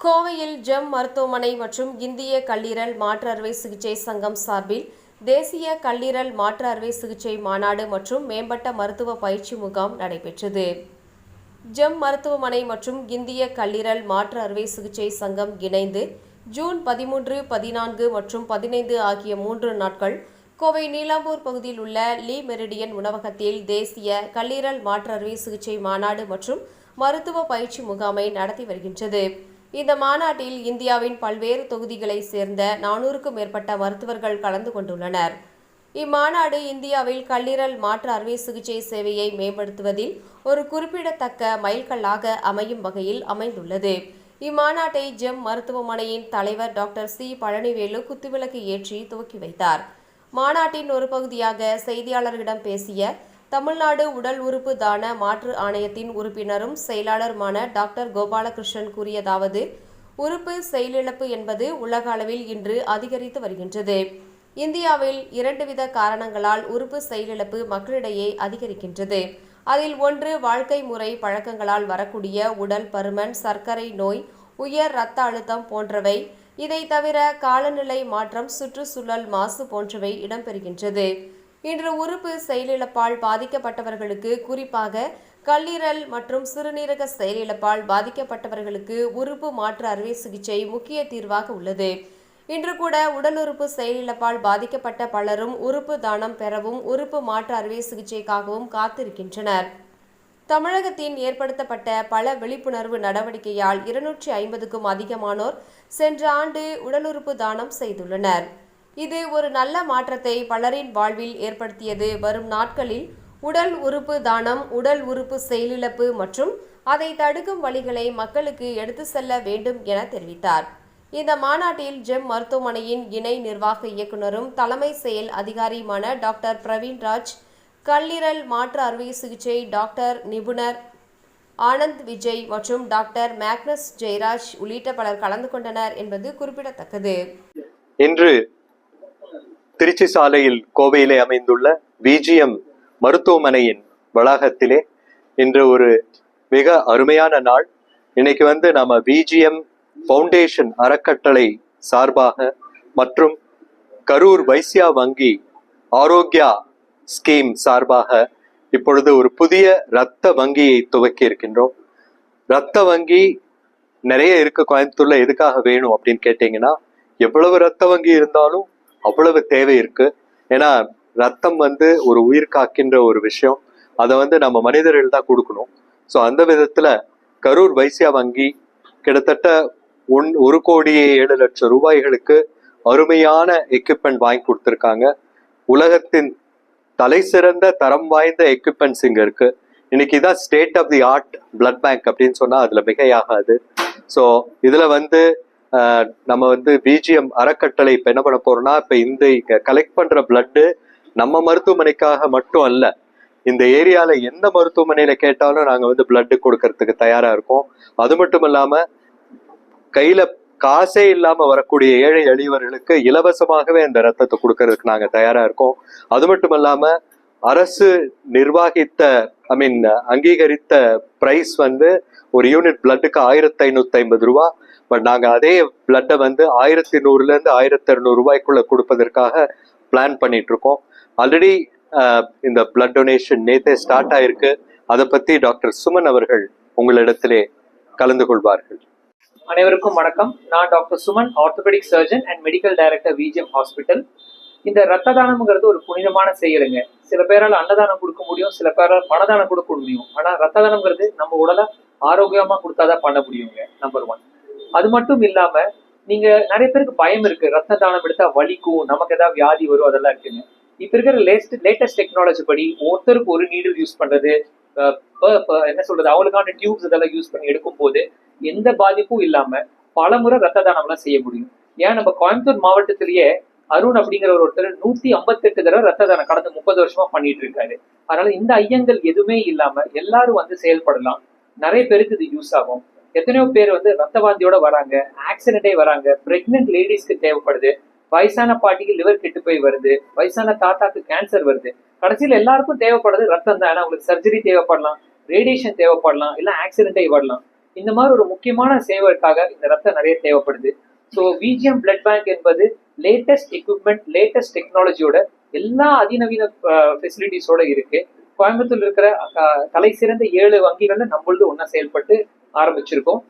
கோவையில் ஜெம் மருத்துவமனை மற்றும் இந்திய கல்லீரல் மாற்று அறுவை சிகிச்சை சங்கம் சார்பில் தேசிய கல்லீரல் மாற்று அறுவை சிகிச்சை மாநாடு மற்றும் மேம்பட்ட மருத்துவ பயிற்சி முகாம் நடைபெற்றது. ஜெம் மருத்துவமனை மற்றும் இந்திய கல்லீரல் மாற்று அறுவை சிகிச்சை சங்கம் இணைந்து ஜூன் பதிமூன்று பதினான்கு மற்றும் பதினைந்து ஆகிய மூன்று நாட்கள் கோவை நீலாம்பூர் பகுதியில் உள்ள லீ மெரிடியன் உணவகத்தில் தேசிய கல்லீரல் மாற்று அறுவை சிகிச்சை மாநாடு மற்றும் மருத்துவ பயிற்சி முகாமை நடத்தி வருகின்றது. இந்த மாநாட்டில் இந்தியாவின் பல்வேறு தொகுதிகளைச் சேர்ந்த நானூறுக்கும் மேற்பட்ட மருத்துவர்கள் கலந்து கொண்டுள்ளனர். இம்மாநாடு இந்தியாவில் கல்லீரல் மாற்று அறுவை சிகிச்சை சேவையை மேம்படுத்துவதில் ஒரு குறிப்பிடத்தக்க மைல்கல்லாக அமையும் வகையில் அமைந்துள்ளது. இம்மாநாட்டை ஜெம் மருத்துவமனையின் தலைவர் டாக்டர் சி. பழனிவேலு குத்துவிளக்கு ஏற்றி துவக்கி வைத்தார். மாநாட்டின் ஒரு பகுதியாக செய்தியாளர்களிடம் பேசிய தமிழ்நாடு உடல் உறுப்பு தான மாற்று ஆணையத்தின் உறுப்பினரும் செயலாளருமான டாக்டர் கோபாலகிருஷ்ணன் கூறியதாவது உறுப்பு செயலிழப்பு என்பது உலக அளவில் இன்று அதிகரித்து வருகின்றது. இந்தியாவில் இரண்டு வித காரணங்களால் உறுப்பு செயலிழப்பு மக்களிடையே அதிகரிக்கின்றது. அதில் ஒன்று வாழ்க்கை முறை பழக்கங்களால் வரக்கூடிய உடல் பருமன் சர்க்கரை நோய் உயர் இரத்த அழுத்தம் போன்றவை. இதை தவிர காலநிலை மாற்றம் சுற்றுச்சூழல் மாசு போன்றவை இடம்பெறுகின்றது. இன்று உறுப்பு செயலிழப்பால் பாதிக்கப்பட்டவர்களுக்கு குறிப்பாக கல்லீரல் மற்றும் சிறுநீரக செயலிழப்பால் பாதிக்கப்பட்டவர்களுக்கு உறுப்பு மாற்று அறுவை சிகிச்சை முக்கிய தீர்வாக உள்ளது. இன்று கூட உடல் உறுப்பு செயலிழப்பால் பாதிக்கப்பட்ட பலரும் உறுப்பு தானம் பெறவும் உறுப்பு மாற்று அறுவை சிகிச்சைக்காகவும் காத்திருக்கின்றனர். தமிழகத்தின் ஏற்படுத்தப்பட்ட பல விழிப்புணர்வு நடவடிக்கையால் இருநூற்றி ஐம்பதுக்கும் அதிகமானோர் சென்ற ஆண்டு உடலுறுப்பு தானம் செய்துள்ளனர். இது ஒரு நல்ல மாற்றத்தை பலரின் வாழ்வில் ஏற்படுத்தியது. வரும் நாட்களில் உடல் உறுப்பு தானம் உடல் உறுப்பு செயலிழப்பு மற்றும் அதை தடுக்கும் வழிகளை மக்களுக்கு எடுத்து செல்ல வேண்டும் என தெரிவித்தார். இந்த மாநாட்டில் ஜெம் மருத்துவமனையின் இணை நிர்வாக இயக்குனரும் தலைமை செயல் அதிகாரியுமான டாக்டர் பிரவீன்ராஜ் கல்லீரல் மாற்று அறுவை சிகிச்சை டாக்டர் நிபுணர் ஆனந்த் விஜய் மற்றும் டாக்டர் மேக்னஸ் ஜெயராஜ் உள்ளிட்ட பலர் கலந்து கொண்டனர் என்பது குறிப்பிடத்தக்கது. இன்று திருச்சி சாலையில் கோவையிலே அமைந்துள்ள பிஜிஎம் மருத்துவமனையின் வளாகத்திலே இன்று ஒரு மிக அருமையான நாள். இன்னைக்கு வந்து நம்ம பிஜிஎம் ஃபவுண்டேஷன் அறக்கட்டளை சார்பாக மற்றும் கரூர் வைசியா வங்கி ஆரோக்கியா ஸ்கீம் சார்பாக இப்பொழுது ஒரு புதிய இரத்த வங்கியை துவக்கி இருக்கின்றோம். இரத்த வங்கி நிறைய இருக்கு கோயம்புத்தூர்ல எதுக்காக வேணும் அப்படின்னு கேட்டீங்கன்னா எவ்வளவு இரத்த வங்கி இருந்தாலும் அவ்வளவு தேவை இருக்கு. ஏன்னா ரத்தம் வந்து ஒரு உயிர் காக்கின்ற ஒரு விஷயம். அதை வந்து நம்ம மனிதர்கள் தான் கொடுக்கணும். ஸோ அந்த விதத்துல கரூர் வைசியா வங்கி கிட்டத்தட்ட ஒன் ஒரு கோடியே ஏழு லட்சம் ரூபாய்களுக்கு அருமையான எக்யூப்மெண்ட் வாங்கி கொடுத்துருக்காங்க. உலகத்தின் தலை சிறந்த தரம் வாய்ந்த எக்யூப்மெண்ட்ஸ் இங்கே இருக்கு. இன்னைக்கு தான் state of the art blood bank அப்படின்னு சொன்னால் அதில் மிகையாகாது. ஸோ இதில் வந்து நம்ம வந்து பிஜிஎம் அறக்கட்டளை இப்ப என்ன பண்ண போறோம்னா இப்ப இந்த இங்க கலெக்ட் பண்ற பிளட்டு நம்ம மருத்துவமனைக்காக மட்டும் அல்ல இந்த ஏரியால எந்த மருத்துவமனையில கேட்டாலும் நாங்க வந்து பிளட்டு கொடுக்கறதுக்கு தயாரா இருக்கோம். அது மட்டும் இல்லாம கையில காசே இல்லாம வரக்கூடிய ஏழை எளியவர்களுக்கு இலவசமாகவே அந்த ரத்தத்தை கொடுக்கறதுக்கு நாங்க தயாரா இருக்கோம். அது மட்டும் இல்லாம அரசு நிர்வாகித்த ஐ மீன் அங்கீகரித்த பிரைஸ் வந்து ஒரு யூனிட் பிளட்டுக்கு ஆயிரத்தி ஐநூத்தி ஐம்பது ரூபா. பட் நாங்க அதே பிளட்டை வந்து ஆயிரத்தி நூறுல இருந்து ஆயிரத்தி இரநூறு ரூபாய்க்குள்ள கொடுப்பதற்காக பிளான் பண்ணிட்டு இருக்கோம் ஆல்ரெடி uh, இந்த பிளட் டொனேஷன் நேத்தே ஸ்டார்ட் ஆயிருக்கு. அதை பத்தி டாக்டர் சுமன் அவர்கள் உங்களிடத்திலே கலந்து கொள்வார்கள். அனைவருக்கும் வணக்கம். நான் doctor Suman orthopaedic surgeon and medical director VGM hospital இந்த ரத்த தானம்ங்கிறது ஒரு புனிதமான செயலுங்க. சில பேரால் அன்னதானம் கொடுக்க முடியும் சில பேரால் பணதானம் கொடுக்க முடியும். ஆனா ரத்த தானம்ங்கிறது நம்ம உடலை ஆரோக்கியமா கொடுத்தாதான் பண்ண முடியுங்க நம்பர் ஒன் அது மட்டும் இல்லாம நீங்க நிறைய பேருக்கு பயம் இருக்கு. ரத்த தானம் எடுத்தா வலிக்கும் நமக்கு ஏதாவது வியாதி வரும் அதெல்லாம் இருக்குங்க இப்ப இருக்கிற லேஸ்ட் லேட்டஸ்ட் டெக்னாலஜி படி ஒருத்தருக்கு ஒரு நீடில் யூஸ் பண்றது என்ன சொல்றது அவளுக்கான டியூப்ஸ் இதெல்லாம் யூஸ் பண்ணி எடுக்கும் போது எந்த பாதிப்பும் இல்லாம பல முறை ரத்த தானம்லாம் செய்ய முடியும். ஏன் நம்ம கோயம்புத்தூர் மாவட்டத்திலேயே அருண் அப்படிங்கிற ஒருத்தர் நூத்தி ஐம்பத்தெட்டு தடவை ரத்த தானம் கடந்த முப்பது வருஷமா பண்ணிட்டு இருக்காரு. அதனால இந்த ஐயங்கள் எதுவுமே இல்லாம எல்லாரும் வந்து செயல்படலாம். நிறைய பேருக்கு இது யூஸ் ஆகும். எத்தனையோ பேர் வந்து ரத்த வாந்தியோட வராங்க ஆக்சிடென்டே வராங்க. பிரெக்னென்ட் லேடிஸ்க்கு தேவைப்படுது. வயசான பாட்டிக்கு லிவர் கெட்டு போய் வருது. வயசான தாத்தாக்கு கேன்சர் வருது. கடைசியில் எல்லாருக்கும் தேவைப்படுறது ரத்தம் தான். ஏன்னா உங்களுக்கு சர்ஜரி தேவைப்படலாம் ரேடியேஷன் தேவைப்படலாம் இல்ல ஆக்சிடென்டே வரலாம். இந்த மாதிரி ஒரு முக்கியமான சேவைக்காக இந்த ரத்தம் நிறைய தேவைப்படுது. ஸோ விஜிஎம் பிளட் பேங்க் என்பது லேட்டஸ்ட் எக்யூப்மெண்ட் லேட்டஸ்ட் டெக்னாலஜியோட எல்லா அதிநவீன ஃபெசிலிட்டிஸோட இருக்கு. கோயம்புத்தூர்ல இருக்கிற அஹ், தலை சிறந்த ஏழு வங்கிகள்ல நம்மளது ஒன்றா செயல்பட்டு ஆரம்பிச்சிருக்கோம்.